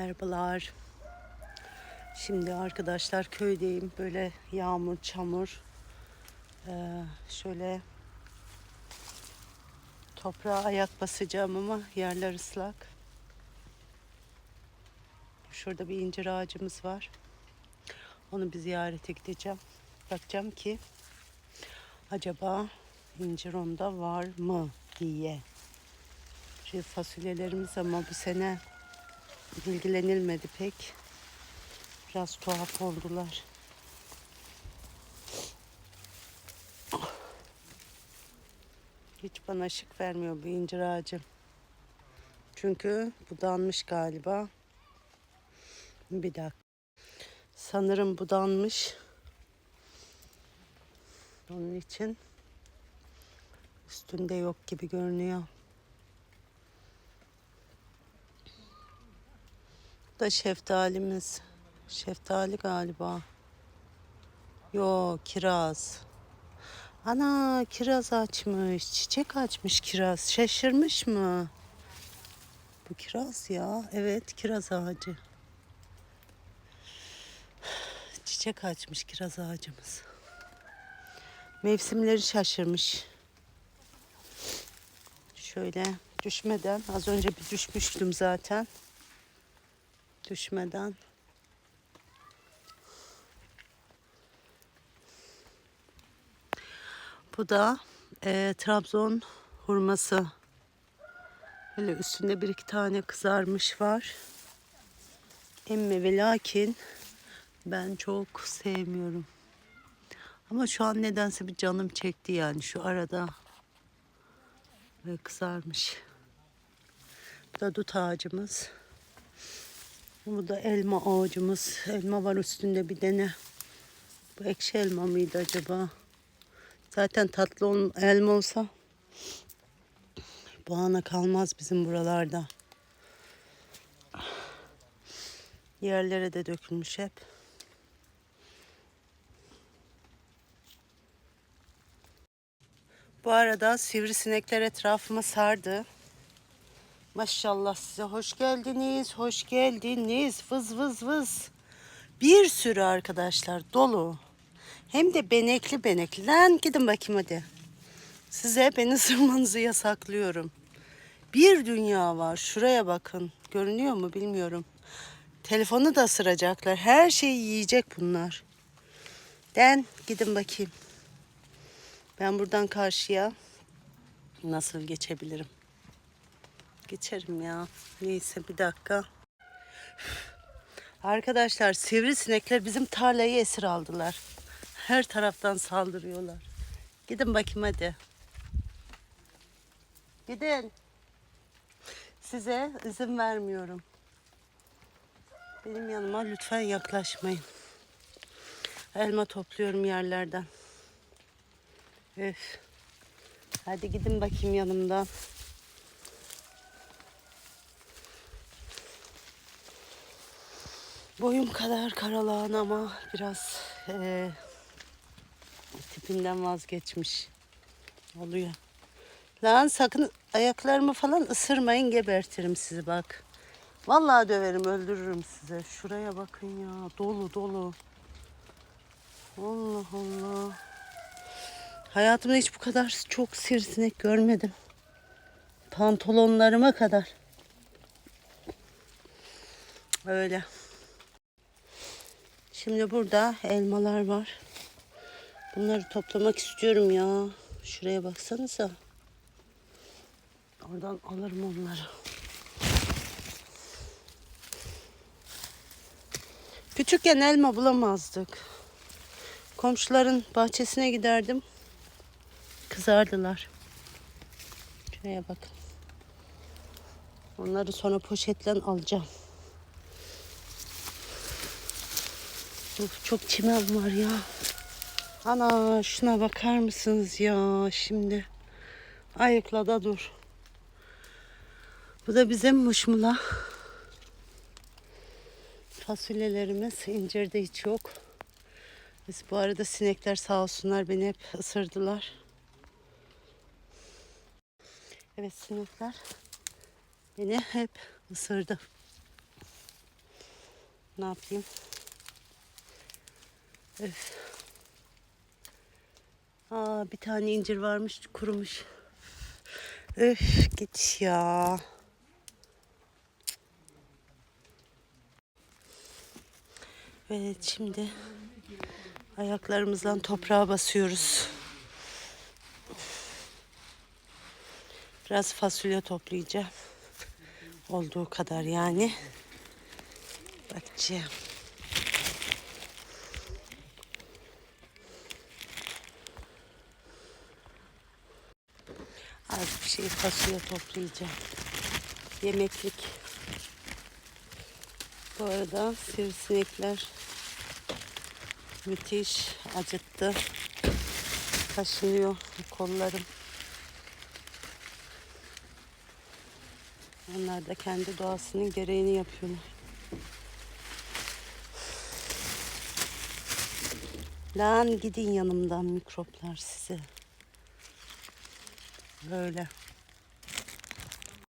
Merhabalar. Şimdi arkadaşlar köydeyim. Böyle yağmur, çamur. Ee, şöyle toprağa ayak basacağım ama yerler ıslak. Şurada bir incir ağacımız var. Onu bir ziyarete gideceğim. Bakacağım ki acaba incir onda var mı diye. Şu fasulyelerimiz ama bu sene ilgilenilmedi pek. Biraz tuhaf oldular. Hiç bana ışık vermiyor bu incir ağacı. Çünkü budanmış galiba. Bir dakika. Sanırım budanmış. Onun için üstünde yok gibi görünüyor. Da şeftalimiz. Şeftali galiba. Yo kiraz. Ana kiraz açmış. Çiçek açmış kiraz. Şaşırmış mı? Bu kiraz ya. Evet kiraz ağacı. Çiçek açmış kiraz ağacımız. Mevsimleri şaşırmış. Şöyle düşmeden az önce bir düşmüştüm zaten. Düşmeden Bu da e, Trabzon hurması. Böyle üstünde bir iki tane kızarmış var. Emme ve lakin ben çok sevmiyorum. Ama şu an nedense bir canım çekti yani şu arada. Ve kızarmış. Bu da dut ağacımız. Bu da elma ağacımız. Elma var üstünde bir dene. Bu ekşi elma mıydı acaba? Zaten tatlı ol- elma olsa bu ana kalmaz bizim buralarda. Yerlere de dökülmüş hep. Bu arada sivrisinekler etrafıma sardı. Maşallah size hoş geldiniz, hoş geldiniz. Vız vız vız. Bir sürü arkadaşlar dolu. Hem de benekli benekli. Lan gidin bakayım hadi. Size beni ısırmanızı yasaklıyorum. Bir dünya var. Şuraya bakın. Görünüyor mu bilmiyorum. Telefonu da ısıracaklar. Her şeyi yiyecek bunlar. Den gidin bakayım. Ben buradan karşıya nasıl geçebilirim? Geçerim ya. Neyse bir dakika. Arkadaşlar sivrisinekler bizim tarlayı esir aldılar. Her taraftan saldırıyorlar. Gidin bakayım hadi. Gidin. Size izin vermiyorum. Benim yanıma lütfen yaklaşmayın. Elma topluyorum yerlerden. Öf. Hadi gidin bakayım yanımdan. Boyum kadar karalağın ama biraz eee, tipinden vazgeçmiş. Oluyor. Lan sakın ayaklarımı falan ısırmayın gebertirim sizi bak. Vallahi döverim öldürürüm size. Şuraya bakın ya dolu dolu. Allah Allah. Hayatımda hiç bu kadar çok sivrisinek görmedim. Pantolonlarıma kadar. Öyle. Şimdi burada elmalar var. Bunları toplamak istiyorum ya. Şuraya baksanıza. Oradan alırım onları. Küçükken elma bulamazdık. Komşuların bahçesine giderdim. Kızardılar. Şuraya bakın. Onları sonra poşetle alacağım. Of, çok çimen var ya. Ana şuna bakar mısınız ya şimdi. Ayıkla da dur. Bu da bizim muşmula. Fasulyelerimiz incirde hiç yok. Biz bu arada sinekler sağ olsunlar beni hep ısırdılar. Evet sinekler beni hep ısırdı. Ne yapayım? Öf. Aa bir tane incir varmış kurumuş. Öf git ya. Evet şimdi ayaklarımızdan toprağa basıyoruz. Biraz fasulye toplayacağım. Olduğu kadar yani. Bakacağım. Az bir şey fasulye toplayacağım. Yemeklik. Bu arada sivrisinekler müthiş acıttı. Kaşınıyor kollarım. Onlar da kendi doğasının gereğini yapıyorlar. Lan gidin yanımdan mikroplar size. Böyle.